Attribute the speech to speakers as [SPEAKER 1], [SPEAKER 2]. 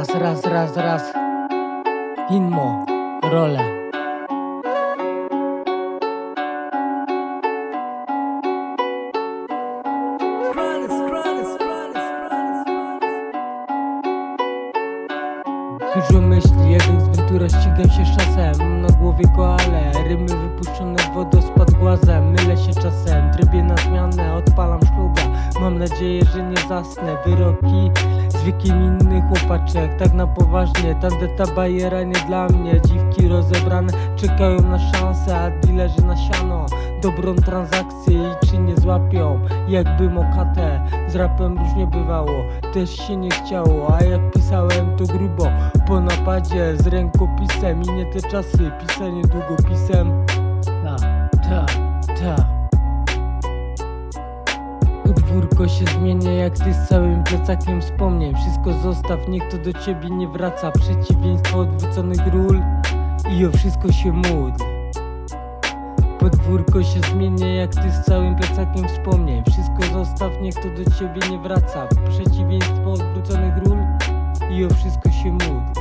[SPEAKER 1] Raz, raz, raz, raz. Inmo, role. Dużo myśli, jak z Ventura ścigam się Mam na głowie koale, rymy wypuszczone wodospad głazem Mylę się czasem, trybię na zmianę, odpalam szluga Mam nadzieję, że nie zasnę Wyroki z wiekiem innych chłopaczek Tak na poważnie, tandeta bajera nie dla mnie. Dziwki rozebrane czekają na szansę A dealerzy na siano. Dobrą transakcję i czy nie złapią? Jakbym okatę Z rapem różnie bywało. Też się nie chciało A jak pisałem to grubo. Po napadzie z rękopisem I nie te czasy. Pisanie długopisem. Ta, ta, ta Podwórko się zmienia jak ty z całym plecakiem wspomnień. Wszystko zostaw, niech to do ciebie nie wraca. Przeciwieństwo odwróconych ról I o wszystko się módl. Podwórko się zmienia jak ty z całym plecakiem wspomnień. Wszystko zostaw, niech to do ciebie nie wraca. Przeciwieństwo odwróconych ról I o wszystko się módl